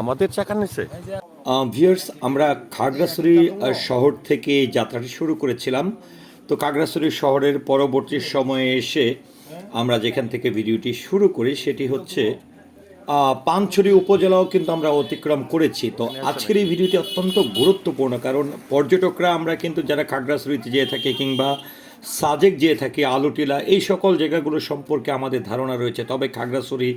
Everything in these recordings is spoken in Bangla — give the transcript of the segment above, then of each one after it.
আমাদের চাকা নিছে। ভিউয়ার্স আমরা খাগড়াছড়ি শহর থেকে যাত্রাটি শুরু করেছিলাম। তো খাগড়াছড়ি শহরের পরবর্তী সময়ে এসে আমরা যেখান থেকে ভিডিওটি শুরু করি, সেটি হচ্ছে পানছড়ি উপজেলাও কিন্তু আমরা অতিক্রম করেছি। তো আজকের এই ভিডিওটি অত্যন্ত গুরুত্বপূর্ণ, কারণ পর্যটকরা আমরা কিন্তু যারা খাগড়াছড়িতে যেয়ে থাকি কিংবা সাজেক যেয়ে থাকি, আলুটিলা, এই সকল জায়গাগুলো সম্পর্কে আমাদের ধারণা রয়েছে। তবে খাগড়াছড়ি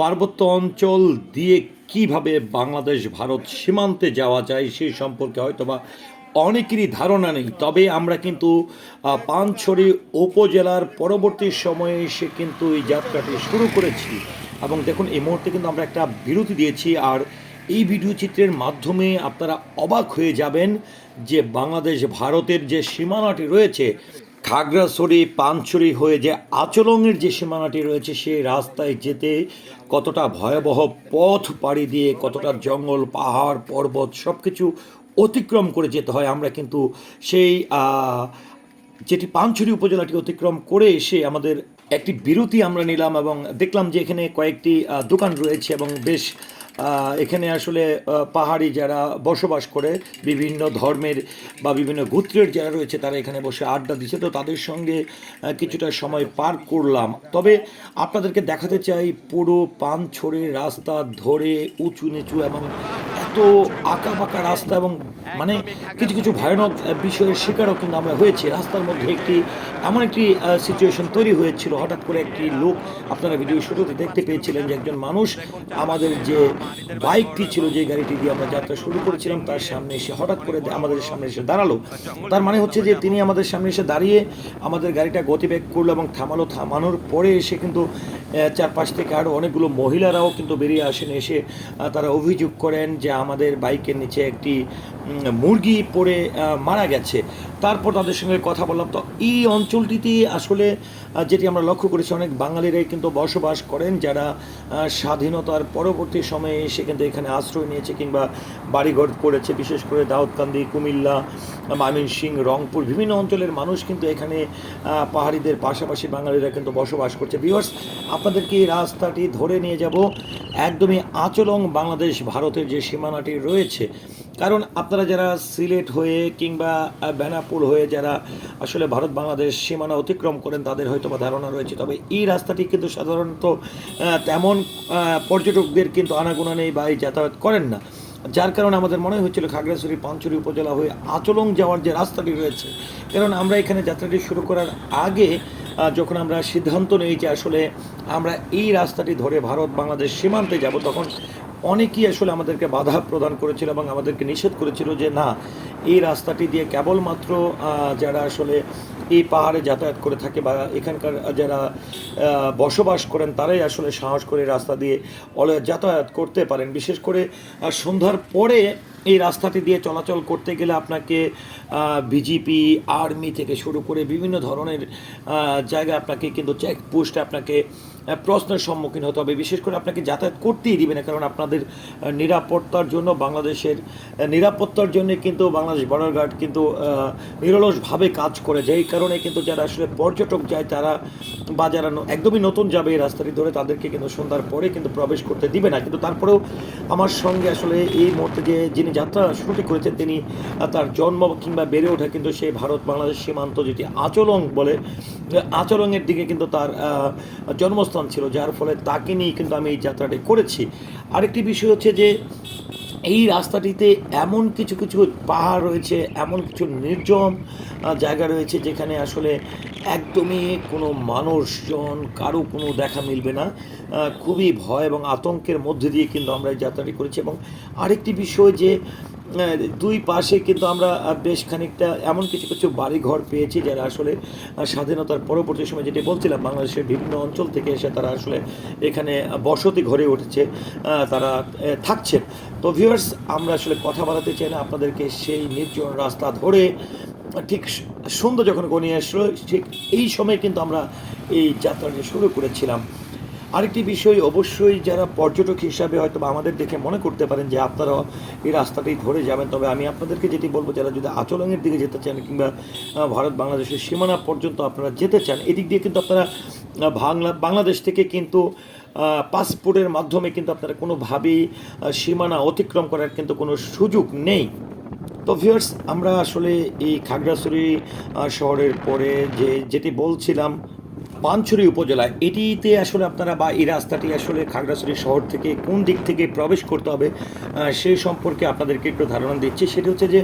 পার্বত্য অঞ্চল দিয়ে কীভাবে বাংলাদেশ, ভারত সীমান্তে যাওয়া যায় সেই সম্পর্কে হয়তোবা অনেকেরই ধারণা নেই। তবে আমরা কিন্তু পানছড়ি উপজেলার পরবর্তী সময়ে এসে কিন্তু এই যাত্রাটি শুরু করেছি। এবং দেখুন, এই মুহূর্তে কিন্তু আমরা একটা বিরতি দিয়েছি। আর এই ভিডিও চিত্রের মাধ্যমে আপনারা অবাক হয়ে যাবেন যে বাংলাদেশ, ভারতের যে সীমানাটি রয়েছে খাগড়াছড়ি, পানছড়ি হয়ে যে আচলংয়ের যে সীমানাটি রয়েছে, সেই রাস্তায় যেতে কতটা ভয়াবহ পথ পাড়ি দিয়ে কতটা জঙ্গল, পাহাড়, পর্বত সব কিছু অতিক্রম করে যেতে হয়। আমরা কিন্তু সেই যেটি পানছড়ি উপজেলাটি অতিক্রম করে এসে আমাদের একটি বিরতি আমরা নিলাম এবং দেখলাম যে এখানে কয়েকটি দোকান রয়েছে এবং বেশ এখানে আসলে পাহাড়ি যারা বসবাস করে, বিভিন্ন ধর্মের বা বিভিন্ন গোত্রের যারা রয়েছে, তারা এখানে বসে আড্ডা দিচ্ছে। তো তাদের সঙ্গে কিছুটা সময় পার করলাম। তবে আপনাদেরকে দেখাতে চাই পুরো পান ছোড়ে রাস্তা ধরে উঁচু নিচু এবং এত আঁকা বাঁকা রাস্তা এবং মানে কিছু কিছু ভয়ানক বিষয়ের শিকারও কিন্তু আমরা হয়েছি। রাস্তার মধ্যে একটি, এমন একটি সিচুয়েশন তৈরি হয়েছিল। হঠাৎ করে একটি লোক আপনারা ভিডিও শুরুতে দেখতে পেয়েছিলেন যে একজন মানুষ আমাদের যে বাইকটি ছিল, যে গাড়িটি দিয়ে আমরা যাত্রা শুরু করেছিলাম, তার সামনে এসে হঠাৎ করে আমাদের সামনে এসে দাঁড়াল। তার মানে হচ্ছে যে তিনি আমাদের সামনে এসে দাঁড়িয়ে আমাদের গাড়িটা গতিবেগ করল এবং থামালো। থামানোর পরে এসে কিন্তু চারপাশ থেকে আরও অনেকগুলো মহিলারাও কিন্তু বেরিয়ে আসেন। এসে তারা অভিযোগ করেন যে আমাদের বাইকের নিচে একটি মুরগি পড়ে মারা গেছে। তারপর তাদের সঙ্গে কথা বললাম। তো এই অঞ্চলটিতে আসলে যেটি আমরা লক্ষ্য করেছি, অনেক বাঙালিরাই কিন্তু বসবাস করেন যারা স্বাধীনতার পরবর্তী সময়ে এসে কিন্তু এখানে আশ্রয় নিয়েছে কিংবা বাড়িঘর করেছে। বিশেষ করে দাউদকান্দি, কুমিল্লা ময়মনসিং রংপুর বিভিন্ন অঞ্চলের মানুষ কিন্তু এখানে পাহাড়িদের পাশাপাশি বাঙালিরা কিন্তু বসবাস করছে। বিভার্স আপনাদেরকে এই রাস্তাটি ধরে নিয়ে যাব। একদমই আচলং বাংলাদেশ, ভারতের যে সীমানাটি রয়েছে। কারণ আপনারা যারা সিলেট হয়ে কিংবা বেনাপুর হয়ে যারা আসলে ভারত বাংলাদেশ সীমানা অতিক্রম করেন, তাদের হয়তো বা ধারণা রয়েছে। তবে এই রাস্তাটি কিন্তু সাধারণত তেমন পর্যটকদের কিন্তু আনাগোনা নেই বা এই যাতায়াত করেন না। যার কারণে আমাদের মনে হচ্ছিল খাগড়াছড়ি পাঞ্চুরি উপজেলা হয়ে আচলং যাওয়ার যে রাস্তাটি রয়েছে, কারণ আমরা এখানে যাত্রাটি শুরু করার আগে যখন আমরা সিদ্ধান্ত নিই যে আসলে আমরা এই রাস্তাটি ধরে ভারত বাংলাদেশ সীমান্তে যাব, তখন অনেকেই আসলে আমাদেরকে বাধা প্রদান করেছিল এবং আমাদেরকে নিষেধ করেছিল যে না এই রাস্তাটি দিয়ে কেবলমাত্র যারা আসলে এই পাহাড়ে যাতায়াত করে থাকে বা এখানকার যারা বসবাস করেন, তারাই আসলে সাহস করে রাস্তা দিয়ে যাতায়াত করতে পারেন। বিশেষ করে সন্ধ্যার পরে এই রাস্তাটি দিয়ে চলাচল করতে গেলে আপনাকে বিজেপি আর্মি থেকে শুরু করে বিভিন্ন ধরনের জায়গায় আপনাকে কিন্তু চেকপোস্টে আপনাকে প্রশ্নের সম্মুখীন হতে হবে। বিশেষ করে আপনাকে যাতায়াত করতেই দিবে না, কারণ আপনাদের নিরাপত্তার জন্য বাংলাদেশের নিরাপত্তার জন্য কিন্তু বাংলাদেশ বর্ডার গার্ড কিন্তু নিরলসভাবে কাজ করে। যেই কারণে কিন্তু যারা আসলে পর্যটক যায়, তারা বা যারা একদমই নতুন যাবে এই রাস্তাটি ধরে, তাদেরকে কিন্তু সন্ধ্যার পরে কিন্তু প্রবেশ করতে দিবে না। কিন্তু তারপরেও আমার সঙ্গে আসলে এই মুহূর্তে যে যিনি যাত্রা শুরুটি করেছেন, তিনি তার জন্ম কিংবা বেড়ে ওঠা কিন্তু সেই ভারত বাংলাদেশ সীমান্ত যেটি আচলং বলে আচলংয়ের দিকে কিন্তু তার জন্মস্থান ছিল, যার ফলে তাকে নিয়ে কিন্তু আমি এই যাত্রাটি করেছি। আরেকটি বিষয় হচ্ছে যে এই রাস্তাটিতে এমন কিছু কিছু পাহাড় রয়েছে, এমন কিছু নির্জন জায়গা রয়েছে যেখানে আসলে একদমই কোনো মানুষজন, কারও কোনো দেখা মিলবে না। খুবই ভয় এবং আতঙ্কের মধ্যে দিয়ে কিন্তু আমরা এই যাত্রাটি করেছি। এবং আরেকটি বিষয় যে দুই পাশে কিন্তু আমরা বেশ খানিকটা এমন কিছু কিছু বাড়িঘর পেয়েছি যারা আসলে স্বাধীনতার পরবর্তী সময় যেটি বলছিলাম বাংলাদেশের বিভিন্ন অঞ্চল থেকে এসে তারা আসলে এখানে বসতি ঘরে উঠেছে তারা আহ, থাকছেন। তো ভিউয়ার্স আমরা আসলে কথা বলাতে চাই না আপনাদেরকে সেই নির্জন রাস্তা ধরে ঠিক সন্ধ্যা যখন গনিয়ে আসলো ঠিক এই সময় কিন্তু আমরা এই যাত্রাটি শুরু করেছিলাম। আরেকটি বিষয় অবশ্যই যারা পর্যটক হিসাবে হয়তো বা আমাদের দেখে মনে করতে পারেন যে আপনারা এই রাস্তাটি ধরে যাবেন। তবে আমি আপনাদেরকে যেটি বলব, যারা যদি আচলংয়ের দিকে যেতে চান কিংবা ভারত বাংলাদেশের সীমানা পর্যন্ত আপনারা যেতে চান, এদিক দিয়ে কিন্তু আপনারা বাংলা, বাংলাদেশ থেকে কিন্তু পাসপোর্টের মাধ্যমে কিন্তু আপনারা কোনোভাবেই সীমানা অতিক্রম করার কিন্তু কোনো সুযোগ নেই। তো ভিউয়ার্স আমরা আসলে এই খাগড়াছড়ি শহরের পরে যে, যেটি বলছিলাম পানছড়ি উপজেলা এটিতে আসলে আপনারা বা এই রাস্তাটি আসলে খাগড়াছড়ি শহর থেকে কোন দিক থেকে প্রবেশ করতে হবে সেই সম্পর্কে আপনাদেরকে একটু ধারণা দিচ্ছি। সেটি হচ্ছে যে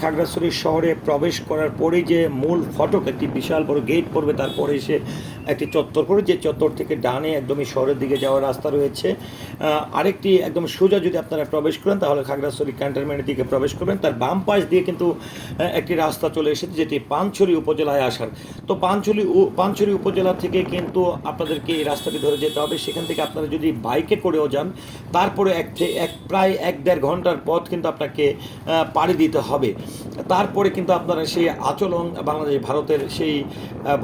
খাগড়াছড়ি শহরে প্রবেশ করার পরেই যে মূল ফটক, একটি বিশাল বড় গেট পড়বে, তারপরে এসে একটি চত্বর পড়বে, যে চত্বর থেকে ডানে একদমই শহরের দিকে যাওয়ার রাস্তা রয়েছে। আরেকটি একদম সোজা যদি আপনারা প্রবেশ করেন, তাহলে খাগড়াছড়ি ক্যান্টনমেন্টের দিকে প্রবেশ করবেন। তার বাম পাশ দিয়ে কিন্তু একটি রাস্তা চলে এসেছে, যেটি পানছড়ি উপজেলায় আসার। তো পানছড়ি পানছড়ি উপজেলা থেকে কিন্তু আপনাদেরকে এই রাস্তাটি ধরে যেতে হবে। সেখান থেকে আপনারা যদি বাইকে করেও যান, তারপরে এক এক প্রায় এক দেড় ঘণ্টার পথ কিন্তু আপনাকে পাড়ি দিতে হবে। তারপরে কিন্তু আপনারা সেই আচলং বাংলাদেশ ভারতের সেই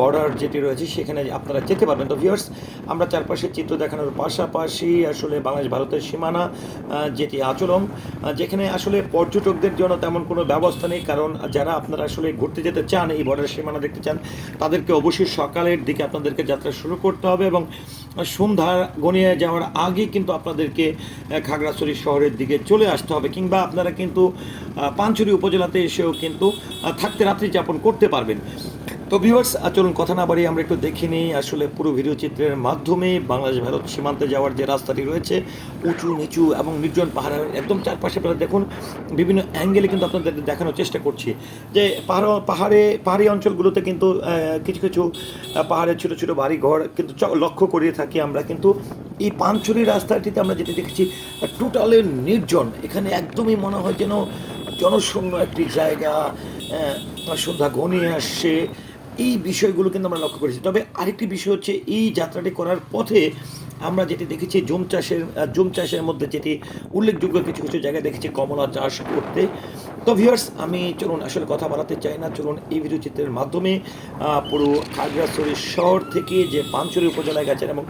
বর্ডার যেটি রয়েছে, সেখানে আপনারা যেতে পারবেন। তো ভিউয়ার্স আমরা চারপাশের চিত্র দেখানোর পাশাপাশি আসলে বাংলাদেশ ভারতের সীমানা যেটি আচলং যেখানে আসলে পর্যটকদের জন্য তেমন কোনো ব্যবস্থা নেই। কারণ যারা আপনারা আসলে ঘুরতে যেতে চান, এই বর্ডার সীমানা দেখতে চান, তাদেরকে অবশ্যই সকালের দিকে আপনাদেরকে যাত্রা শুরু করতে হবে এবং সন্ধ্যা গনিয়ে যাওয়ার আগে কিন্তু আপনাদেরকে খাগড়াছড়ি শহরের দিকে চলে আসতে হবে কিংবা আপনারা কিন্তু পাঞ্চুরি উপজেলাতে এসেও কিন্তু থাকতে রাত্রি যাপন করতে পারবেন। তো ভিউয়ার্স চলুন কথা না বাড়িয়ে আমরা একটু দেখে নিই আসলে পুরো ভিডিও চিত্রের মাধ্যমে বাংলাদেশ, ভারত সীমান্তে যাওয়ার যে রাস্তাটি রয়েছে, উঁচু, নিচু এবং নির্জন পাহাড়ের একদম চারপাশে আপনারা দেখুন বিভিন্ন অ্যাঙ্গেলে কিন্তু আপনাদের দেখানোর চেষ্টা করছি। যে পাহাড়, পাহাড়ে, পাহাড়ি অঞ্চলগুলোতে কিন্তু কিছু কিছু পাহাড়ের ছোটো ছোটো বাড়ি ঘর কিন্তু লক্ষ্য করিয়ে থাকি আমরা। কিন্তু এই পানছড়ি রাস্তাটিতে আমরা যেটা দেখেছি টোটালি নির্জন। এখানে একদমই মনে হয় যেন জনশূন্য একটি জায়গা সন্ধ্যা ঘনিয়ে আসছে। এই বিষয়গুলো কিন্তু আমরা লক্ষ্য করেছি। তবে আরেকটি বিষয় হচ্ছে, এই যাত্রাটি করার পথে আমরা যেটি দেখেছি, জুম চাষের জুম চাষের মধ্যে যেটি উল্লেখযোগ্য কিছু কিছু জায়গায় দেখেছি কমলা চাষ করতে। তো ভিউয়ার্স আমি চলুন আসলে কথা বাড়াতে চাই না। চলুন এই ভিডিও চিত্রের মাধ্যমে পুরো খাগড়াছড়ি শহর থেকে যে পানচুরি উপজেলায় গেছেন এবং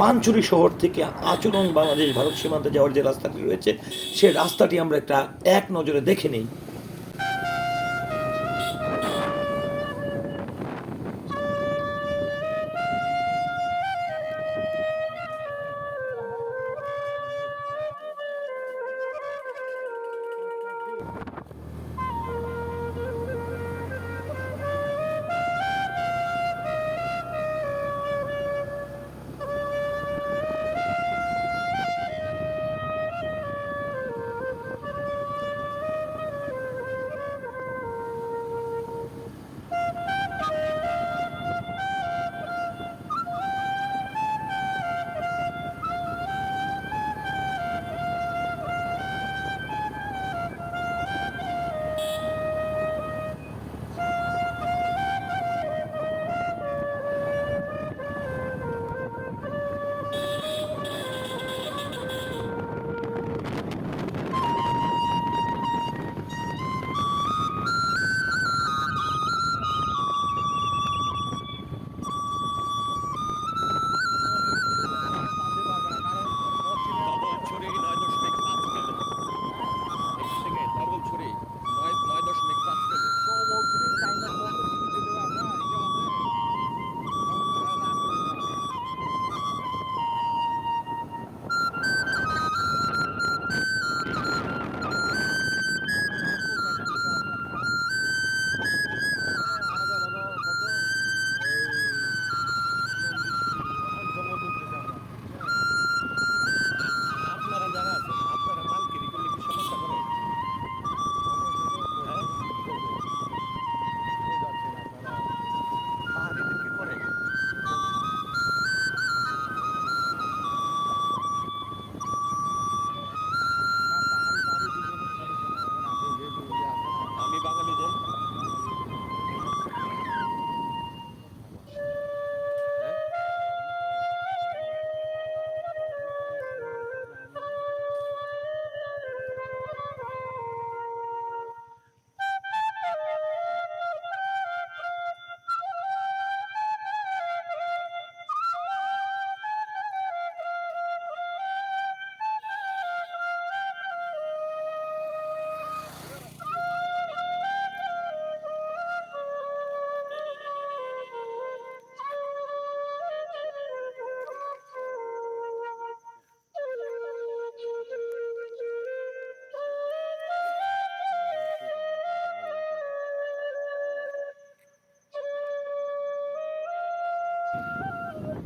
পানচুরি শহর থেকে আচরণ বাংলাদেশ ভারত সীমান্তে যাওয়ার যে রাস্তাটি রয়েছে সেই রাস্তাটি আমরা একটা এক নজরে দেখে নিই। Oh, my God.